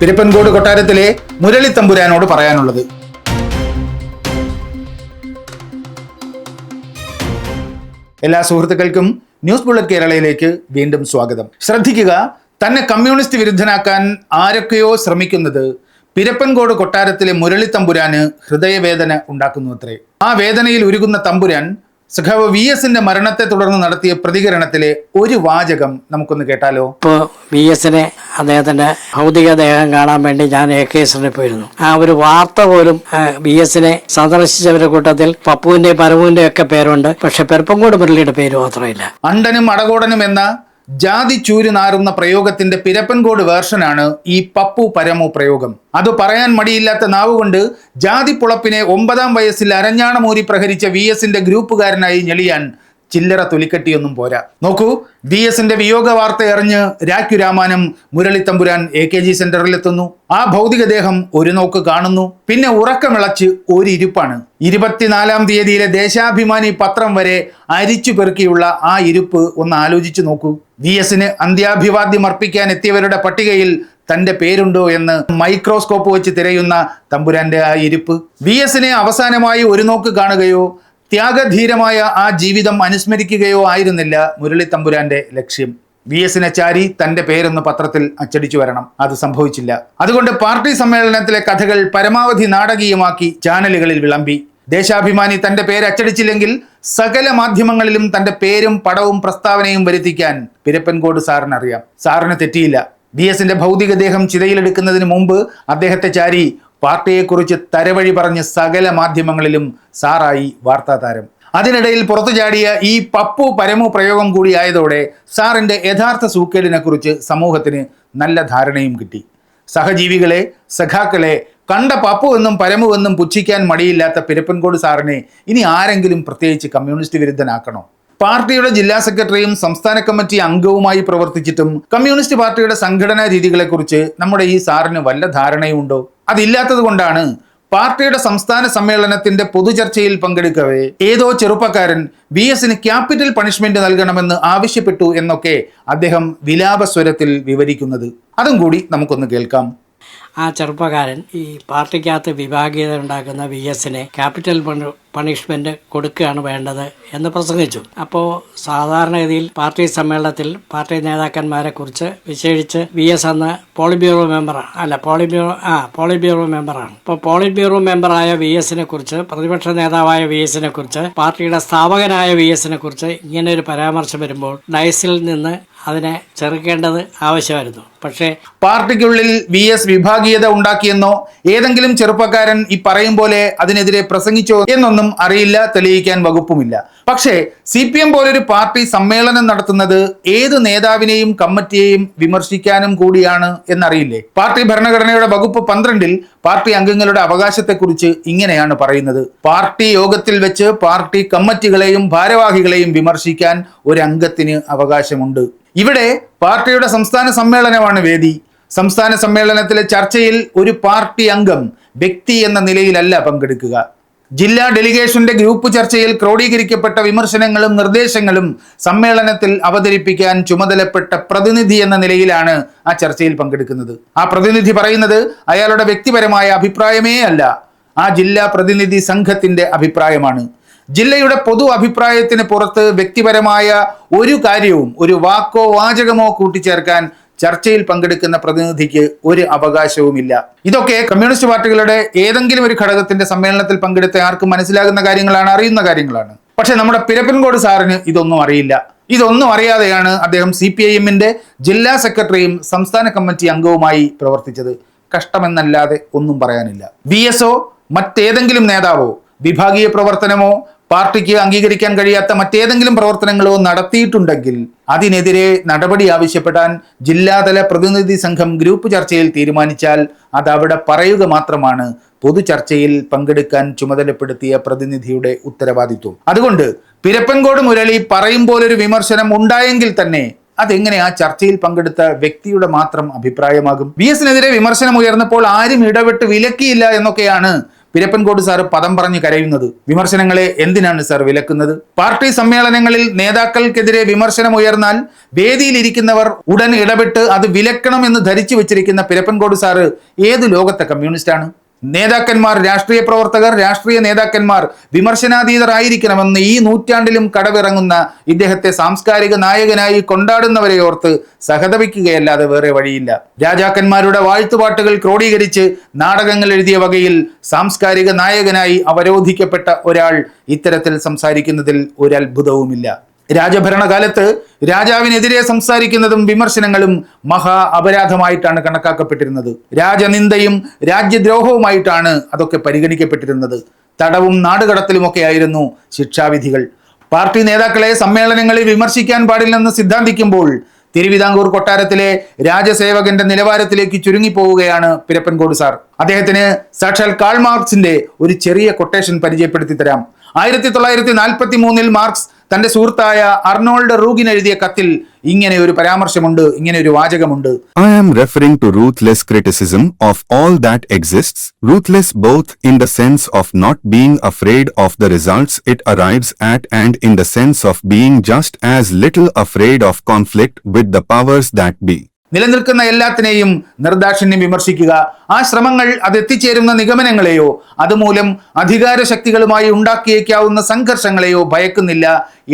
തിരുപ്പൻകോട് കൊട്ടാരത്തിലെ മുരളി തമ്പുരാനോട് പറയാനുള്ളത്. എല്ലാ സുഹൃത്തുക്കൾക്കും ന്യൂസ് ബുള്ളറ്റ് കേരളയിലേക്ക് വീണ്ടും സ്വാഗതം. ശ്രദ്ധിക്കുക തന്നെ കമ്മ്യൂണിസ്റ്റ് വിരുദ്ധനാക്കാൻ ആരൊക്കെയോ ശ്രമിക്കുന്നത് പിരപ്പൻകോട് കൊട്ടാരത്തിലെ മുരളി തമ്പുരാന് ഹൃദയവേദന ഉണ്ടാക്കുന്നു അത്രേ. ആ വേദനയിൽ ഉരുകുന്ന തമ്പുരാൻ സഖാവ് വി എസിന്റെ മരണത്തെ തുടർന്ന് നടത്തിയ പ്രതികരണത്തിലെ ഒരു വാചകം നമുക്കൊന്ന് കേട്ടാലോ? ഇപ്പോൾ വി എസിനെ അദ്ദേഹത്തിന്റെ ഭൗതിക ദേഹം കാണാൻ വേണ്ടി ഞാൻ എ കെ എസിനെ പോയിരുന്നു. ആ ഒരു വാർത്ത പോലും വി എസിനെ സന്ദർശിച്ചവരുടെ കൂട്ടത്തിൽ പപ്പുവിന്റെ പരവുവിന്റെയും ഒക്കെ പേരുണ്ട്. പക്ഷെ പെരുപ്പങ്കോട് മുരളിയുടെ പേര് മാത്രമില്ല. അണ്ടനും അടകോടനും എന്ന ജാതി ചൂരി പ്രയോഗത്തിന്റെ പിരപ്പൻകോട് വേർഷനാണ് ഈ പപ്പു പരമു പ്രയോഗം. അത് പറയാൻ മടിയില്ലാത്ത നാവുകൊണ്ട് ജാതി പുളപ്പിനെ ഒമ്പതാം വയസ്സിൽ അരഞ്ഞാണമൂരി പ്രഹരിച്ച വി എസിന്റെ ഗ്രൂപ്പുകാരനായി ഞെളിയാൻ ചില്ലറ തൊലിക്കെട്ടിയൊന്നും പോരാ. നോക്കൂ വി എസിന്റെ വിയോഗ വാർത്ത എറിഞ്ഞ് രാഖ്യു രാമാനം മുരളിത്തമ്പുരാൻ എ കെ ജി സെന്ററിലെത്തുന്നു. ആ ഭൗതികദേഹം ഒരു നോക്ക് കാണുന്നു. പിന്നെ ഉറക്കമിളച്ച് ഒരു ഇരിപ്പാണ് ഇരുപത്തിനാലാം തീയതിയിലെ ദേശാഭിമാനി പത്രം വരെ അരിച്ചു പെറുക്കിയുള്ള ആ ഇരുപ്പ് ഒന്ന് ആലോചിച്ചു നോക്കൂ. വി എസിന് അന്ത്യാഭിവാദ്യം അർപ്പിക്കാൻ എത്തിയവരുടെ പട്ടികയിൽ തന്റെ പേരുണ്ടോ എന്ന് മൈക്രോസ്കോപ്പ് വെച്ച് തിരയുന്ന തമ്പുരാന്റെ ആ ഇരിപ്പ്. വി എസിനെ അവസാനമായി ഒരു നോക്ക് കാണുകയോ ത്യാഗധീരമായ ആ ജീവിതം അനുസ്മരിക്കുകയോ ആയിരുന്നില്ല മുരളി തമ്പുരാന്റെ ലക്ഷ്യം. വി എസിനെ ചാരി തന്റെ പേരൊന്ന് പത്രത്തിൽ അച്ചടിച്ചു വരണം. അത് സംഭവിച്ചില്ല. അതുകൊണ്ട് പാർട്ടി സമ്മേളനത്തിലെ കഥകൾ പരമാവധി നാടകീയമാക്കി ചാനലുകളിൽ വിളമ്പി. ദേശാഭിമാനി തന്റെ പേര് അച്ചടിച്ചില്ലെങ്കിൽ സകല മാധ്യമങ്ങളിലും തന്റെ പേരും പടവും പ്രസ്താവനയും വരുത്തിക്കാൻ പിരപ്പൻകോട് സാറിനറിയാം. സാറിന് തെറ്റിയില്ല. വി എസിന്റെ ഭൗതികദേഹം ചിതയിലെടുക്കുന്നതിന് മുമ്പ് അദ്ദേഹത്തെ ചാരി പാർട്ടിയെക്കുറിച്ച് തരവഴി പറഞ്ഞ് സകല മാധ്യമങ്ങളിലും സാറായി വാർത്താ താരം. അതിനിടയിൽ പുറത്തു ചാടിയ ഈ പപ്പു പരമു പ്രയോഗം കൂടി ആയതോടെ സാറിന്റെ യഥാർത്ഥ സൂക്കേടിനെക്കുറിച്ച് സമൂഹത്തിന് നല്ല ധാരണയും കിട്ടി. സഹജീവികളെ സഖാക്കളെ കണ്ട പപ്പു എന്നും പരമു എന്നും പുച്ഛിക്കാൻ മടിയില്ലാത്ത പിരപ്പൻകോട് സാറിനെ ഇനി ആരെങ്കിലും പ്രത്യേകിച്ച് കമ്മ്യൂണിസ്റ്റ് വിരുദ്ധനാക്കണോ? പാർട്ടിയുടെ ജില്ലാ സെക്രട്ടറിയും സംസ്ഥാന കമ്മിറ്റി അംഗവുമായി പ്രവർത്തിച്ചിട്ടും കമ്മ്യൂണിസ്റ്റ് പാർട്ടിയുടെ സംഘടനാ രീതികളെക്കുറിച്ച് നമ്മുടെ ഈ സാറിന് വല്ല ധാരണയുണ്ടോ? അതില്ലാത്തത് കൊണ്ടാണ് പാർട്ടിയുടെ സംസ്ഥാന സമ്മേളനത്തിന്റെ പൊതുചർച്ചയിൽ പങ്കെടുക്കവേ. ഏതോ ചെറുപ്പക്കാരൻ വി എസിന് ക്യാപിറ്റൽ പണിഷ്മെന്റ് നൽകണമെന്ന് ആവശ്യപ്പെട്ടു എന്നൊക്കെ അദ്ദേഹം വിലാപസ്വരത്തിൽ വിവരിക്കുന്നത്. അതും കൂടി നമുക്കൊന്ന് കേൾക്കാം. ആ ചെറുപ്പക്കാരൻ ഈ പാർട്ടിക്കകത്ത് വിഭാഗീയത ഉണ്ടാക്കുന്ന വി എസിനെ ക്യാപിറ്റൽ പണിഷ്മെന്റ് കൊടുക്കുകയാണ് വേണ്ടത് എന്ന് പ്രസംഗിച്ചു. അപ്പോൾ സാധാരണഗതിയിൽ പാർട്ടി സമ്മേളനത്തിൽ പാർട്ടി നേതാക്കന്മാരെ കുറിച്ച് വിശേഷിച്ച് വി എസ് അന്ന് പോളിറ്റ് ബ്യൂറോ മെമ്പറാണ് അല്ല പോളിറ്റ് ബ്യൂറോ ആ പോളിറ്റ് ബ്യൂറോ മെമ്പറാണ്. ഇപ്പോൾ പോളിറ്റ് ബ്യൂറോ മെമ്പറായ വി എസിനെ കുറിച്ച് പ്രതിപക്ഷ നേതാവായ വി എസിനെ കുറിച്ച് പാർട്ടിയുടെ സ്ഥാപകനായ വി എസിനെ കുറിച്ച് ഇങ്ങനെ ഒരു പരാമർശം വരുമ്പോൾ ഡയസിൽ നിന്ന് അതിനെ ചെറുക്കേണ്ടത് ആവശ്യമായിരുന്നു. പക്ഷേ പാർട്ടിക്കുള്ളിൽ വി എസ് വിഭാഗീയത ഉണ്ടാക്കിയെന്നോ ഏതെങ്കിലും ചെറുപ്പക്കാരൻ ഈ പറയും പോലെ അതിനെതിരെ പ്രസംഗിച്ചോ എന്നൊന്നും അറിയില്ല തെളിയിക്കാൻ വകുപ്പുമില്ല. പക്ഷേ സി പി എം പോലൊരു പാർട്ടി സമ്മേളനം നടത്തുന്നത് ഏത് നേതാവിനെയും കമ്മിറ്റിയെയും വിമർശിക്കാനും കൂടിയാണ് എന്നറിയില്ലേ? പാർട്ടി ഭരണഘടനയുടെ വകുപ്പ് പന്ത്രണ്ടിൽ പാർട്ടി അംഗങ്ങളുടെ അവകാശത്തെക്കുറിച്ച് ഇങ്ങനെയാണ് പറയുന്നത്. പാർട്ടി യോഗത്തിൽ വെച്ച് പാർട്ടി കമ്മിറ്റികളെയും ഭാരവാഹികളെയും വിമർശിക്കാൻ ഒരു അംഗത്തിന് അവകാശമുണ്ട്. ഇവിടെ പാർട്ടിയുടെ സംസ്ഥാന സമ്മേളനമാണ് വേദി. സംസ്ഥാന സമ്മേളനത്തിലെ ചർച്ചയിൽ ഒരു പാർട്ടി അംഗം വ്യക്തി എന്ന നിലയിലല്ല പങ്കെടുക്കുക. ജില്ലാ ഡെലിഗേഷന്റെ ഗ്രൂപ്പ് ചർച്ചയിൽ ക്രോഡീകരിക്കപ്പെട്ട വിമർശനങ്ങളും നിർദ്ദേശങ്ങളും സമ്മേളനത്തിൽ അവതരിപ്പിക്കാൻ ചുമതലപ്പെട്ട പ്രതിനിധി എന്ന നിലയിലാണ് ആ ചർച്ചയിൽ പങ്കെടുക്കുന്നത്. ആ പ്രതിനിധി പറയുന്നത് അയാളുടെ വ്യക്തിപരമായ അഭിപ്രായമേ അല്ല. ആ ജില്ലാ പ്രതിനിധി സംഘത്തിന്റെ അഭിപ്രായമാണ്. ജില്ലയുടെ പൊതു അഭിപ്രായത്തിന് പുറത്ത് വ്യക്തിപരമായ ഒരു കാര്യവും ഒരു വാക്കോ വാചകമോ കൂട്ടിച്ചേർക്കാൻ ചർച്ചയിൽ പങ്കെടുക്കുന്ന പ്രതിനിധിക്ക് ഒരു അവകാശവുമില്ല. ഇതൊക്കെ കമ്മ്യൂണിസ്റ്റ് പാർട്ടികളുടെ ഏതെങ്കിലും ഒരു ഘടകത്തിന്റെ സമ്മേളനത്തിൽ പങ്കെടുത്ത ആർക്കും മനസ്സിലാകുന്ന കാര്യങ്ങളാണ് അറിയുന്ന കാര്യങ്ങളാണ്. പക്ഷെ നമ്മുടെ പിരപ്പൻകോട് സാറിന് ഇതൊന്നും അറിയില്ല. ഇതൊന്നും അറിയാതെയാണ് അദ്ദേഹം സി പി ഐ എമ്മിന്റെ ജില്ലാ സെക്രട്ടറിയും സംസ്ഥാന കമ്മിറ്റി അംഗവുമായി പ്രവർത്തിച്ചത്. കഷ്ടമെന്നല്ലാതെ ഒന്നും പറയാനില്ല. വി എസോ മറ്റേതെങ്കിലും നേതാവോ വിഭാഗീയ പ്രവർത്തനമോ പാർട്ടിക്ക് അംഗീകരിക്കാൻ കഴിയാത്ത മറ്റേതെങ്കിലും പ്രവർത്തനങ്ങളോ നടത്തിയിട്ടുണ്ടെങ്കിൽ അതിനെതിരെ നടപടി ആവശ്യപ്പെടാൻ ജില്ലാതല പ്രതിനിധി സംഘം ഗ്രൂപ്പ് ചർച്ചയിൽ തീരുമാനിച്ചാൽ അത് അവിടെ പറയുക മാത്രമാണ് പൊതു ചർച്ചയിൽ പങ്കെടുക്കാൻ ചുമതലപ്പെടുത്തിയ പ്രതിനിധിയുടെ ഉത്തരവാദിത്വം. അതുകൊണ്ട് പിരപ്പൻകോട് മുരളി പറയും പോലൊരു വിമർശനം ഉണ്ടായെങ്കിൽ തന്നെ അതെങ്ങനെ ആ ചർച്ചയിൽ പങ്കെടുത്ത വ്യക്തിയുടെ മാത്രം അഭിപ്രായമാകും? വി എസിനെതിരെ വിമർശനം ഉയർന്നപ്പോൾ ആരും ഇടപെട്ട് വിലക്കിയില്ല എന്നൊക്കെയാണ് പിരപ്പൻകോട് സാർ പദം പറഞ്ഞു കരയുന്നത്. വിമർശനങ്ങളെ എന്തിനാണ് സാർ വിലക്കുന്നത്? പാർട്ടി സമ്മേളനങ്ങളിൽ നേതാക്കൾക്കെതിരെ വിമർശനം ഉയർന്നാൽ വേദിയിലിരിക്കുന്നവർ ഉടൻ ഇടപെട്ട് അത് വിലക്കണമെന്ന് ധരിച്ചു വെച്ചിരിക്കുന്ന പിരപ്പൻകോട് സാറ് ഏത് ലോകത്തെ കമ്മ്യൂണിസ്റ്റാണ്? നേതാക്കന്മാർ രാഷ്ട്രീയ പ്രവർത്തകർ രാഷ്ട്രീയ നേതാക്കന്മാർ വിമർശനാതീതരായിരിക്കണമെന്ന് ഈ നൂറ്റാണ്ടിലും കടവിറങ്ങുന്ന ഇദ്ദേഹത്തെ സാംസ്കാരിക നായകനായി കൊണ്ടാടുന്നവരെ ഓർത്ത് സഹതപിക്കുകയല്ലാതെ വേറെ വഴിയില്ല. രാജാക്കന്മാരുടെ വാഴ്ത്തുപാട്ടുകൾ ക്രോഡീകരിച്ച് നാടകങ്ങൾ എഴുതിയ വകയിൽ സാംസ്കാരിക നായകനായി അവരോധിക്കപ്പെട്ട ഒരാൾ ഇത്തരത്തിൽ സംസാരിക്കുന്നതിൽ ഒരു അത്ഭുതവുമില്ല. രാജഭരണകാലത്ത് രാജാവിനെതിരെ സംസാരിക്കുന്നതും വിമർശനങ്ങളും മഹാ അപരാധമായിട്ടാണ് കണക്കാക്കപ്പെട്ടിരുന്നത്. രാജനിന്ദയും രാജ്യദ്രോഹവുമായിട്ടാണ് അതൊക്കെ പരിഗണിക്കപ്പെട്ടിരുന്നത്. തടവും നാടുകടത്തലുമൊക്കെ ആയിരുന്നു ശിക്ഷാവിധികൾ. പാർട്ടി നേതാക്കളെ സമ്മേളനങ്ങളിൽ വിമർശിക്കാൻ പാടില്ലെന്ന് സിദ്ധാന്തിക്കുമ്പോൾ തിരുവിതാംകൂർ കൊട്ടാരത്തിലെ രാജസേവകന്റെ നിലവാരത്തിലേക്ക് ചുരുങ്ങിപ്പോവുകയാണ് പിരപ്പൻകോട് സാർ. അദ്ദേഹത്തിന് സാക്ഷാൽ കാൾ മാർക്സിന്റെ ഒരു ചെറിയ കൊട്ടേഷൻ പരിചയപ്പെടുത്തി തരാം ആയിരത്തി തൊള്ളായിരത്തി നാൽപ്പത്തി മൂന്നിൽ മാർക്സ് തന്റെ സുഹൃത്തായ അർണോൾഡ് റൂഗിൻ എഴുതിയ കത്തിൽ ഇങ്ങനെ ഒരു പരാമർശമുണ്ട് ഇങ്ങനെ ഒരു വാചകമുണ്ട്. I am referring to ruthless criticism of all that exist ruthless both in the sense of not being afraid of the results it arrives at and in the sense of being just as little afraid of conflict with the powers that be നിലനിൽക്കുന്ന എല്ലാത്തിനെയും നിർദാക്ഷിണ്യം വിമർശിക്കുക. ആ ശ്രമങ്ങൾ അത് എത്തിച്ചേരുന്ന നിഗമനങ്ങളെയോ അതുമൂലം അധികാര ശക്തികളുമായി ഉണ്ടാക്കിയേക്കാവുന്ന സംഘർഷങ്ങളെയോ ഭയക്കുന്നില്ല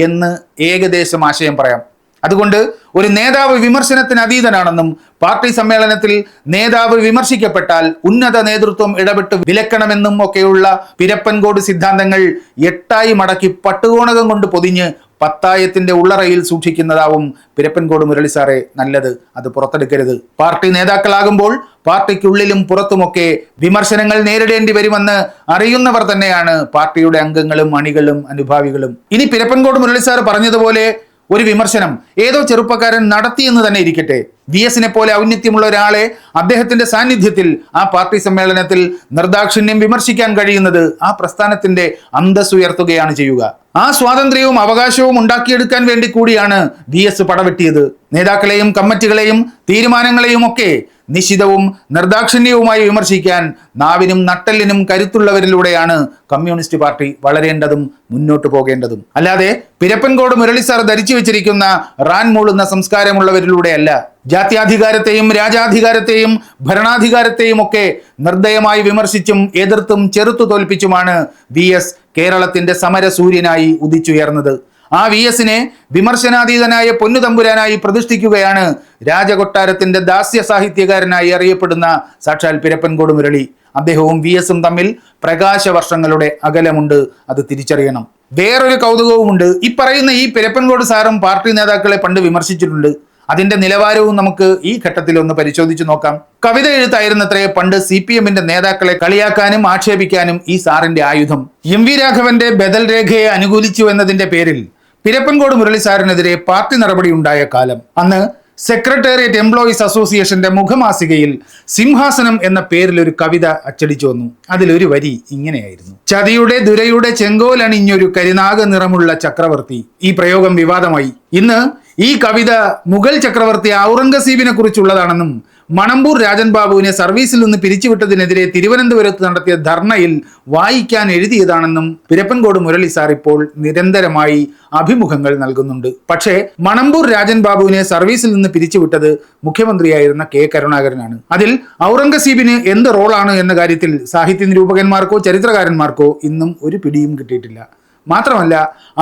എന്ന് ഏകദേശം ആശയം പറയാം. അതുകൊണ്ട് ഒരു നേതാവ് വിമർശനത്തിന് അതീതനാണെന്നും പാർട്ടി സമ്മേളനത്തിൽ നേതാവ് വിമർശിക്കപ്പെട്ടാൽ ഉന്നത നേതൃത്വം ഇടപെട്ട് വിലക്കണമെന്നും ഒക്കെയുള്ള പിരപ്പൻകോട് സിദ്ധാന്തങ്ങൾ എട്ടായി മടക്കി പട്ടുകോണകം കൊണ്ട് പൊതിഞ്ഞ് പത്തായത്തിന്റെ ഉള്ളറയിൽ സൂക്ഷിക്കുന്നതാവും പിരപ്പൻകോട് മുരളി സാറെ. നല്ലത് അത് പുറത്തെടുക്കരുത്. പാർട്ടി നേതാക്കളാകുമ്പോൾ പാർട്ടിക്കുള്ളിലും പുറത്തുമൊക്കെ വിമർശനങ്ങൾ നേരിടേണ്ടി വരുമെന്ന് അറിയുന്നവർ തന്നെയാണ് പാർട്ടിയുടെ അംഗങ്ങളും അണികളും അനുഭാവികളും. ഇനി പിരപ്പൻകോട് മുരളി സാർ പറഞ്ഞതുപോലെ ഒരു വിമർശനം ഏതോ ചെറുപ്പക്കാരൻ നടത്തിയെന്ന് തന്നെ ഇരിക്കട്ടെ. വി എസിനെ പോലെ ഔന്നിത്യമുള്ള ഒരാളെ അദ്ദേഹത്തിന്റെ സാന്നിധ്യത്തിൽ ആ പാർട്ടി സമ്മേളനത്തിൽ നിർദാക്ഷിണ്യം വിമർശിക്കാൻ കഴിയുന്നത് ആ പ്രസ്ഥാനത്തിന്റെ അന്തസ്സുയർത്തുകയാണ് ചെയ്യുക. ആ സ്വാതന്ത്ര്യവും അവകാശവും ഉണ്ടാക്കിയെടുക്കാൻ വേണ്ടി കൂടിയാണ് വി എസ് പടവെട്ടിയത്. നേതാക്കളെയും കമ്മിറ്റികളെയും തീരുമാനങ്ങളെയും ഒക്കെ നിശിതവും നിർദാക്ഷിണ്യവുമായി വിമർശിക്കാൻ നാവിനും നട്ടലിനും കരുത്തുള്ളവരിലൂടെയാണ് കമ്മ്യൂണിസ്റ്റ് പാർട്ടി വളരേണ്ടതും മുന്നോട്ട് പോകേണ്ടതും. അല്ലാതെ പിരപ്പൻകോട് മുരളി സാർ ധരിച്ചു വെച്ചിരിക്കുന്ന റാൻ മൂളുന്ന സംസ്കാരമുള്ളവരിലൂടെയല്ല. ജാത്യാധികാരത്തെയും രാജാധികാരത്തെയും ഭരണാധികാരത്തെയും ഒക്കെ നിർദ്ദയമായി വിമർശിച്ചും എതിർത്തും ചെറുത്തു തോൽപ്പിച്ചുമാണ് വി എസ് കേരളത്തിന്റെ സമരസൂര്യനായി ഉദിച്ചുയർന്നത്. ആ വി എസിനെ വിമർശനാതീതനായ പൊന്നുതമ്പുരാനായി പ്രതിഷ്ഠിക്കുകയാണ് രാജകൊട്ടാരത്തിന്റെ ദാസ്യ സാഹിത്യകാരനായി അറിയപ്പെടുന്ന സാക്ഷാൽ പിരപ്പൻകോട് മുരളി. അദ്ദേഹവും വി എസും തമ്മിൽ പ്രകാശ വർഷങ്ങളുടെ അകലമുണ്ട് അത് തിരിച്ചറിയണം. വേറൊരു കൗതുകവുമുണ്ട് ഈ പറയുന്ന ഈ പിരപ്പൻകോട് സാറും പാർട്ടി നേതാക്കളെ പണ്ട് വിമർശിച്ചിട്ടുണ്ട്. അതിന്റെ നിലവാരവും നമുക്ക് ഈ ഘട്ടത്തിൽ ഒന്ന് പരിശോധിച്ചു നോക്കാം. കവിത എഴുത്തായിരുന്നത്രേ പണ്ട് സി പി എമ്മിന്റെ നേതാക്കളെ കളിയാക്കാനും ആക്ഷേപിക്കാനും ഈ സാറിന്റെ ആയുധം. എം വി രാഘവന്റെ ബദൽ രേഖയെ അനുകൂലിച്ചു എന്നതിന്റെ പേരിൽ പിരപ്പൻകോട് മുരളി സാറിനെതിരെ പാർട്ടി നടപടി ഉണ്ടായ കാലം. അന്ന് സെക്രട്ടേറിയറ്റ് എംപ്ലോയീസ് അസോസിയേഷന്റെ മുഖമാസികയിൽ സിംഹാസനം എന്ന പേരിൽ ഒരു കവിത അച്ചടിച്ചു വന്നു. അതിലൊരു വരി ഇങ്ങനെയായിരുന്നു. ചതിയുടെ ദുരയുടെ ചെങ്കോലണിഞ്ഞൊരു കരിനാഗ നിറമുള്ള ചക്രവർത്തി. ഈ പ്രയോഗം വിവാദമായി. ഇന്ന് ഈ കവിത മുഗൾ ചക്രവർത്തി ഔറംഗസീബിനെ കുറിച്ചുള്ളതാണെന്നും മണമ്പൂർ രാജൻ ബാബുവിനെ സർവീസിൽ നിന്ന് പിരിച്ചുവിട്ടതിനെതിരെ തിരുവനന്തപുരത്ത് നടത്തിയ ധർണയിൽ വായിക്കാൻ എഴുതിയതാണെന്നും പിരപ്പൻകോട് മുരളി സാർ ഇപ്പോൾ നിരന്തരമായി അഭിമുഖങ്ങൾ നൽകുന്നുണ്ട്. പക്ഷേ മണമ്പൂർ രാജൻ ബാബുവിനെ സർവീസിൽ നിന്ന് പിരിച്ചുവിട്ടത് മുഖ്യമന്ത്രിയായിരുന്ന കെ കരുണാകരനാണ്. അതിൽ ഔറംഗസീബിന് എന്ത് റോളാണ് എന്ന കാര്യത്തിൽ സാഹിത്യ നിരൂപകന്മാർക്കോ ചരിത്രകാരന്മാർക്കോ ഇന്നും ഒരു പിടിയും കിട്ടിയിട്ടില്ല. മാത്രമല്ല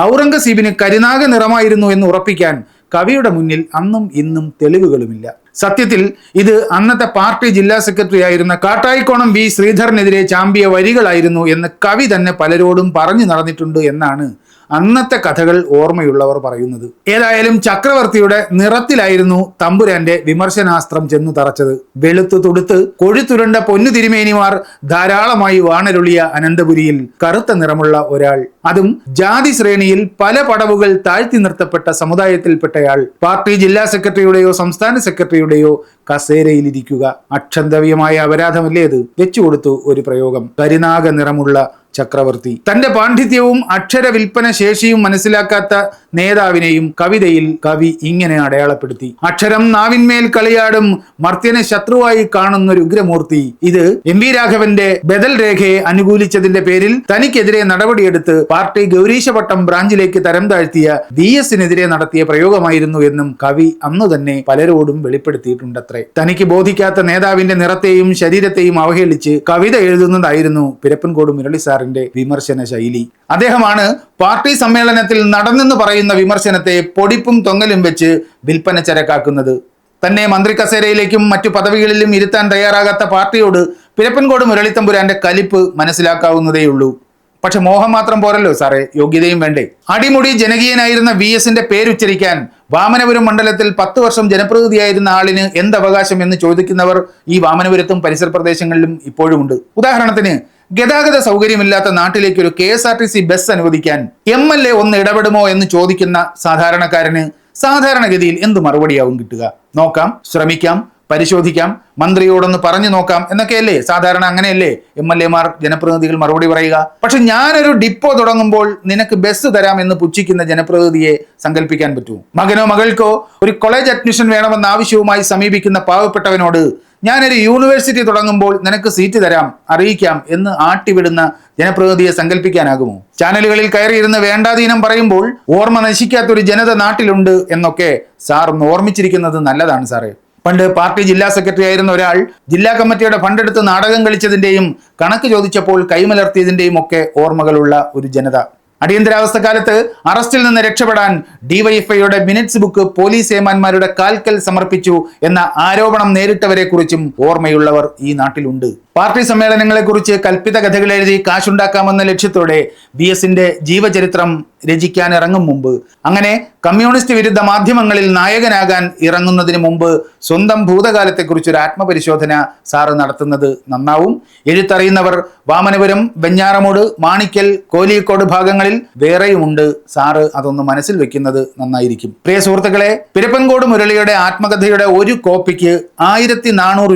ഔറംഗസീബിന് കരുനാഗ നിറമായിരുന്നു എന്ന് ഉറപ്പിക്കാൻ കവിയുടെ മുന്നിൽ അന്നും ഇന്നും തെളിവുകളുമില്ല. സത്യത്തിൽ ഇത് അന്നത്തെ പാർട്ടി ജില്ലാ സെക്രട്ടറി ആയിരുന്ന കാട്ടായിക്കോണം വി ശ്രീധരനെതിരെ ചാമ്പിയ വരികളായിരുന്നു എന്ന് കവി തന്നെ പലരോടും പറഞ്ഞു നടന്നിട്ടുണ്ട് എന്നാണ് അന്നത്തെ കഥകൾ ഓർമ്മയുള്ളവർ പറയുന്നത്. ഏതായാലും ചക്രവർത്തിയുടെ നിറത്തിലായിരുന്നു തമ്പുരാന്റെ വിമർശനാസ്ത്രം ചെന്നു തറച്ചത്. വെളുത്തു തുടുത്ത് കൊഴുത്തുരുണ്ട പൊന്നു തിരുമേനിമാർ ധാരാളമായി വാണരുളിയ അനന്തപുരിയിൽ കറുത്ത നിറമുള്ള ഒരാൾ. അതും ജാതി ശ്രേണിയിൽ പല പടവുകൾ താഴ്ത്തി നിർത്തപ്പെട്ട സമുദായത്തിൽപ്പെട്ടയാൾ. പാർട്ടി ജില്ലാ സെക്രട്ടറിയുടെയോ സംസ്ഥാന സെക്രട്ടറിയുടെയോ കസേരയിലിരിക്കുക. അക്ഷന്തവ്യമായ അപരാധമല്ലേ അത് വെച്ചുകൊടുത്തു ഒരു പ്രയോഗം. കരിനാഗ നിറമുള്ള ചക്രവർത്തി. തന്റെ പാണ്ഡിത്യവും അക്ഷര വിൽപ്പന ശേഷിയും മനസ്സിലാക്കാത്ത നേതാവിനെയും കവിതയിൽ കവി ഇങ്ങനെ അടയാളപ്പെടുത്തി. അക്ഷരം നാവിന്മേൽ കളിയാടും മർത്യനെ ശത്രുവായി കാണുന്ന ഒരു ഉഗ്രമൂർത്തി. ഇത് എം വി രാഘവന്റെ ബദൽ രേഖയെ അനുകൂലിച്ചതിന്റെ പേരിൽ തനിക്കെതിരെ നടപടിയെടുത്ത് പാർട്ടി ഗൗരീശപട്ടം ബ്രാഞ്ചിലേക്ക് തരം താഴ്ത്തിയ ഡി എസിനെതിരെ നടത്തിയ പ്രയോഗമായിരുന്നു എന്നും കവി അന്നു തന്നെ പലരോടും വെളിപ്പെടുത്തിയിട്ടുണ്ടത്രേ. തനിക്ക് ബോധിക്കാത്ത നേതാവിന്റെ നിറത്തെയും ശരീരത്തെയും അവഹേളിച്ച് കവിത എഴുതുന്നതായിരുന്നു പിരപ്പൻകോട് മുരളി സാറിന്റെ വിമർശന ശൈലി അദ്ദേഹമാണ് പാർട്ടി സമ്മേളനത്തിൽ നടന്നെന്ന് പറയുന്ന വിമർശനത്തെ പൊടിപ്പും തൊങ്ങലും വെച്ച് വിൽപ്പന ചരക്കാക്കുന്നത്. തന്നെ മന്ത്രി കസേരയിലേക്കും മറ്റു പദവികളിലും ഇരുത്താൻ തയ്യാറാകാത്ത പാർട്ടിയോട് പിരപ്പൻകോട് മുരളിത്തമ്പുരാന്റെ കലിപ്പ് മനസ്സിലാക്കാവുന്നതേയുള്ളൂ. പക്ഷെ മോഹം മാത്രം പോരല്ലോ സാറേ യോഗ്യതയും വേണ്ടേ. അടിമുടി ജനകീയനായിരുന്ന വി എസിന്റെ പേരുച്ചരിക്കാൻ വാമനപുരം മണ്ഡലത്തിൽ പത്ത് വർഷം ജനപ്രതിനിധിയായിരുന്ന ആളിന് എന്തവകാശം എന്ന് ചോദിക്കുന്നവർ ഈ വാമനപുരത്തും പരിസര പ്രദേശങ്ങളിലും ഇപ്പോഴുമുണ്ട്. ഉദാഹരണത്തിന് ഗതാഗത സൗകര്യമില്ലാത്ത നാട്ടിലേക്ക് ഒരു K S R T C bus അനുവദിക്കാൻ എം എൽ എ ഒന്ന് ഇടപെടുമോ എന്ന് ചോദിക്കുന്ന സാധാരണക്കാരന് സാധാരണഗതിയിൽ എന്ത് മറുപടിയാവും കിട്ടുക? നോക്കാം ശ്രമിക്കാം പരിശോധിക്കാം മന്ത്രിയോടൊന്ന് പറഞ്ഞു നോക്കാം എന്നൊക്കെയല്ലേ? സാധാരണ അങ്ങനെയല്ലേ? എം എൽ എമാർ ജനപ്രതിനിധികൾ മറുപടി പറയുക. പക്ഷെ ഞാനൊരു ഡിപ്പോ തുടങ്ങുമ്പോൾ നിനക്ക് ബസ് തരാം എന്ന് പുച്ഛിക്കുന്ന ജനപ്രതിനിധിയെ സങ്കല്പിക്കാൻ പറ്റൂ. മകനോ മകൾക്കോ ഒരു കോളേജ് അഡ്മിഷൻ വേണമെന്ന ആവശ്യവുമായി സമീപിക്കുന്ന പാവപ്പെട്ടവനോട് ഞാനൊരു യൂണിവേഴ്സിറ്റി തുടങ്ങുമ്പോൾ നിനക്ക് സീറ്റ് തരാം അറിയിക്കാം എന്ന് ആട്ടിവിടുന്ന ജനപ്രതിനിധിയെ സങ്കല്പിക്കാനാകുമോ? ചാനലുകളിൽ കയറിയിരുന്ന് വേണ്ടാധീനം പറയുമ്പോൾ ഓർമ്മ നശിക്കാത്തൊരു ജനത നാട്ടിലുണ്ട് എന്നൊക്കെ സാർ ഒന്ന് ഓർമ്മിച്ചിരിക്കുന്നത് നല്ലതാണ് സാറേ. പണ്ട് പാർട്ടി ജില്ലാ സെക്രട്ടറി ആയിരുന്ന ഒരാൾ ജില്ലാ കമ്മിറ്റിയുടെ ഫണ്ടെടുത്ത് നാടകം കളിച്ചതിന്റെയും കണക്ക് ചോദിച്ചപ്പോൾ കൈമലർത്തിയതിന്റെയും ഒക്കെ ഓർമ്മകളുള്ള ഒരു ജനത. അടിയന്തരാവസ്ഥ കാലത്ത് അറസ്റ്റിൽ നിന്ന് രക്ഷപ്പെടാൻ ഡിവൈഎഫ്ഐയുടെ മിനിറ്റ്സ് ബുക്ക് പോലീസ് ഏമാന്മാരുടെ കാൽക്കൽ സമർപ്പിച്ചു എന്ന ആരോപണം നേരിട്ടവരെ കുറിച്ചും ഓർമ്മയുള്ളവർ ഈ നാട്ടിലുണ്ട്. പാർട്ടി സമ്മേളനങ്ങളെക്കുറിച്ച് കൽപ്പിത കഥകൾ എഴുതി കാശുണ്ടാക്കാമെന്ന ലക്ഷ്യത്തോടെ ബി എസിന്റെ ജീവചരിത്രം രചിക്കാൻ ഇറങ്ങും മുമ്പ്. അങ്ങനെ കമ്മ്യൂണിസ്റ്റ് വിരുദ്ധ മാധ്യമങ്ങളിൽ നായകനാകാൻ ഇറങ്ങുന്നതിന് മുമ്പ് സ്വന്തം ഭൂതകാലത്തെക്കുറിച്ച് ഒരു ആത്മപരിശോധന സാറ് നടത്തുന്നത് നന്നാവും. എഴുത്തറിയുന്നവർ വാമനപുരം വെഞ്ഞാറമൂട് മാണിക്കൽ കോലിയക്കോട് ഭാഗങ്ങളിൽ വേറെയുമുണ്ട്. സാറ് അതൊന്ന് മനസ്സിൽ വെക്കുന്നത് നന്നായിരിക്കും. പ്രിയ സുഹൃത്തുക്കളെ പിരപ്പൻകോട് മുരളിയുടെ ആത്മകഥയുടെ ഒരു കോപ്പിക്ക് ആയിരത്തി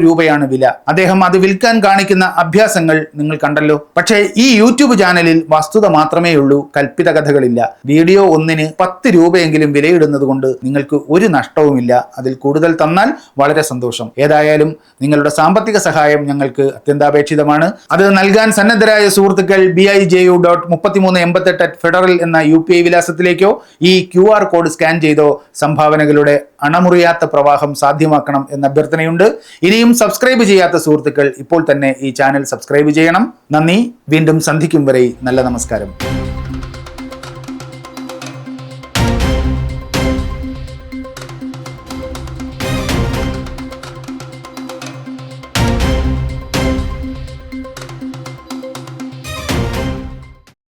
രൂപയാണ് വില. അദ്ദേഹം അത് വിൽക്കാൻ കാണിക്കുന്ന അഭ്യാസങ്ങൾ നിങ്ങൾ കണ്ടല്ലോ. പക്ഷേ ഈ യൂട്യൂബ് ചാനലിൽ വസ്തുത മാത്രമേ ഉള്ളൂ കൽപ്പിത കഥകളില്ല. വീഡിയോ ഒന്നിന് പത്ത് രൂപയെങ്കിലും വിലയിടുന്നത് കൊണ്ട് നിങ്ങൾക്ക് ഒരു നഷ്ടവുമില്ല. അതിൽ കൂടുതൽ തന്നാൽ വളരെ സന്തോഷം. ഏതായാലും നിങ്ങളുടെ സാമ്പത്തിക സഹായം ഞങ്ങൾക്ക് അത്യന്താപേക്ഷിതമാണ്. അത് നൽകാൻ സന്നദ്ധരായ സുഹൃത്തുക്കൾ B I J U dot മുപ്പത്തിമൂന്ന് എൺപത്തെട്ട് അറ്റ് ഫെഡറൽ എന്ന യു പി ഐ വിലാസത്തിലേക്കോ ഈ ക്യു ആർ കോഡ് സ്കാൻ ചെയ്തോ സംഭാവനകളുടെ അണമുറിയാത്ത പ്രവാഹം സാധ്യമാക്കണം എന്ന അഭ്യർത്ഥനയുണ്ട് ഇനിയും സബ്സ്ക്രൈബ് ചെയ്യാത്ത സുഹൃത്തുക്കൾ ഇപ്പോൾ തന്നെ ഈ ചാനൽ സബ്സ്ക്രൈബ് ചെയ്യണം. നന്ദി. വീണ്ടും സന്ധിക്കും വരെ നല്ല നമസ്കാരം.